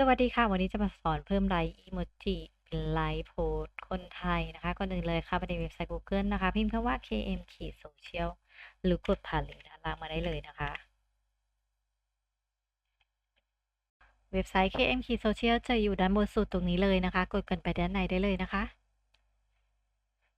สวัสดีค่ะ วันนี้จะมาสอนเพิ่มไลค์อีโมจิเป็นไลค์โพสคนไทยนะคะก่อนอื่นเลยค่ะไปในเว็บไซต์ Google นะคะ พิมพ์คำว่า km ขีด social หรือกดผ่านลิงก์ด้านล่างมาได้เลยนะคะ เว็บไซต์ km ขีด social จะอยู่ด้านบนสุดตรงนี้เลยนะคะ กดกันไปด้านในได้เลยนะคะ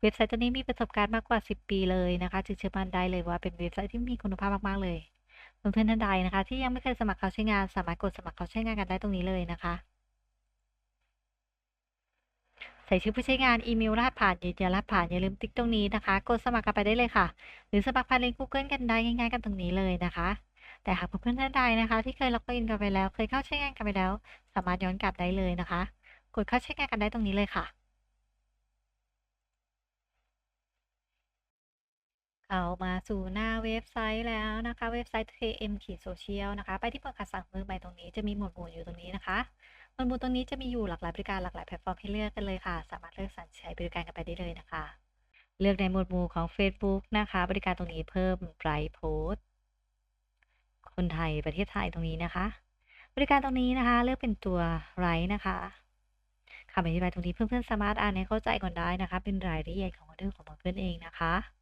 เว็บไซต์ตัวนี้มีประสบการณ์มากกว่า 10 ปีเลยนะคะจึงเชื่อมั่นได้เลยว่าเป็นเว็บไซต์ที่มีคุณภาพมากๆเลยเพื่อนๆท่านใดนะคะ ที่ยังไม่เคยสมัครเข้าใช้งาน สามารถกดสมัครเข้าใช้งานกันได้ตรงนี้เลยนะคะ ใส่ชื่อผู้ใช้งานอีเมลรหัสผ่านยืนยันรหัสผ่านอย่าลืมติ๊กตรงนี้นะคะ กดสมัครกันไปได้เลยค่ะ หรือสมัครผ่านลิงก์ Google กันได้ง่ายๆกันตรงนี้เลยนะคะแต่หากเพื่อนๆท่านใดนะคะ ที่เคยล็อกอินกันไปแล้ว เคยเข้าใช้งานกันไปแล้ว สามารถย้อนกลับได้เลยนะคะ กดเข้าใช้งานกันได้ตรงนี้เลยค่ะ เข้ามาสู่หน้าเว็บไซต์แล้วนะคะ เว็บไซต์ KM ขีดโซเชียลนะคะ ไปที่เปิดการสั่งมือใหม่ตรงนี้จะมีหมวดหมู่อยู่ตรงนี้นะคะหมวดหมู่ตรงนี้จะมีอยู่หลากหลายบริการหลากหลายแพลตฟอร์มให้เลือกกันเลยค่ะ สามารถเลือกสรรใช้บริการกันไปได้เลยนะคะ เลือกในหมวดหมู่ของ Facebook นะคะ บริการตรงนี้เพิ่มไรท์โพสคนไทยประเทศไทยตรงนี้นะคะ บริการตรงนี้นะคะ เลือกเป็นตัวไรนะคะคำอธิบายตรงนี้เพื่อนๆสามารถอ่านให้เข้าใจก่อนได้นะคะ เป็นรายละเอียดของออเดอร์ของเพื่อนเองนะคะ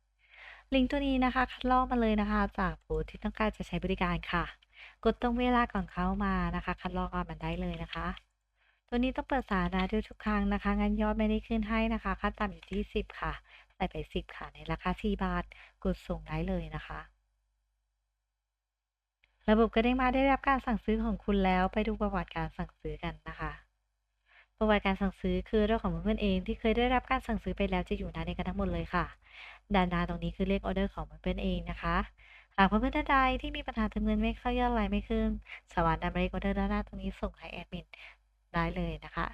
ลิงก์ตัวนี้นะคะ คัดลอกมาเลยนะคะ จากผู้ที่ต้องการจะใช้บริการค่ะ กดตรงเวลาก่อนเข้ามานะคะ คัดลอกเอามันได้เลยนะคะ ตัวนี้ต้องเปิดสาธารณะด้วยทุกครั้งนะคะงั้นยอดไม่ได้ขึ้นให้นะคะค่าต่ำอยู่ที่ 10 ค่ะใส่ไป 10 ค่ะ ในราคา 4 บาท กดส่งได้เลยนะคะระบบก็ได้มาได้รับการสั่งซื้อของคุณแล้วไปดูประวัติการสั่งซื้อกันนะคะ ประวัติการสั่งซื้อคือเรื่องของเพื่อนเองที่เคยได้รับการสั่งซื้อไปแล้วจะอยู่หน้านี้กันทั้งหมดเลยค่ะด้านหน้าตรงนี้คือเลขออเดอร์ของเพื่อนเองนะคะหากเพื่อนท่านใดที่มีปัญหาถึงเงินไม่เข้ายอดไลน์ไม่ขึ้น สามารถนำเลขออเดอร์ด้านหน้าตรงนี้ส่งให้แอดมินได้เลยนะคะ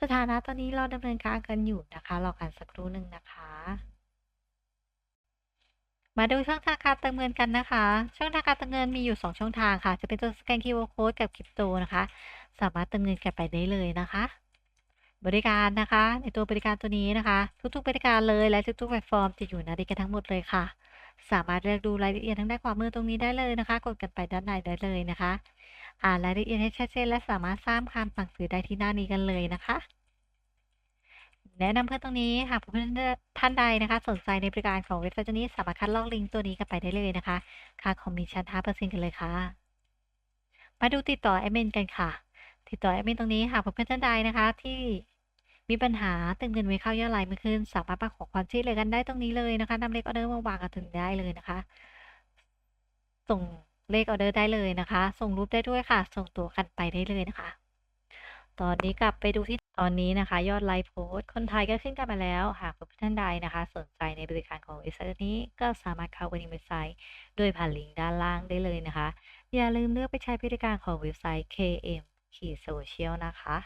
สถานะตอนนี้เราดำเนินการกันอยู่นะคะรอกันสักครู่หนึ่งนะคะ มาดูช่องทางการเติมเงินกันนะคะ ช่องทางการเติมเงินมีอยู่ 2 ช่องทางค่ะ จะเป็นตัวสแกน QR Code กับคริปโตนะคะ สามารถเติมเงินกันไปได้เลยนะคะ บริการนะคะ ในตัวบริการตัวนี้นะคะ ทุกๆบริการเลยและทุกๆแพลตฟอร์มจะอยู่ในนี้กันทั้งหมดเลยค่ะ สามารถเลือกดูรายละเอียดทางด้านขวามือตรงนี้ได้เลยนะคะ กดกันไปด้านในได้เลยนะคะ อ่านรายละเอียดให้ชัดเจนและสามารถสร้างคำสั่งซื้อได้ที่หน้านี้กันเลยนะคะแนะนำเพื่อนตรงนี้หากเพื่อนท่านใดนะคะ สนใจในบริการของเว็บไซต์ตัวนี้สามารถคัดลอกลิงก์ตัวนี้กันไปได้เลยนะคะ ค่าคอมมิชชั่น5%กันเลยค่ะ มาดูติดต่อแอดมินกันค่ะ ติดต่อแอดมินตรงนี้หากเพื่อนท่านใดนะคะ ที่ มีปัญหาเติมเงินไม่เข้ายอดไลน์ไม่ขึ้น สามารถมาขอความช่วยเหลือกันได้ตรงนี้เลยนะคะนำเลขออเดอร์มาวางกันถึงได้เลยนะคะ ส่งเลขออเดอร์ได้เลยนะคะ ส่งรูปได้ด้วยค่ะ ส่งตัวกันไปได้เลยนะคะ ตอนนี้กลับไปดูที่ตอนนี้นะคะ ยอดไลค์โพสคนไทยก็ขึ้นกันมาแล้วหากเพื่อนท่านใดนะคะ สนใจในบริการของเว็บไซต์นี้ก็สามารถเข้าไปในเว็บไซต์โดยผ่านลิงก์ด้านล่างได้เลยนะคะ อย่าลืมเลือกไปใช้บริการของเว็บไซต์ KM ขีดโซเชียลนะคะ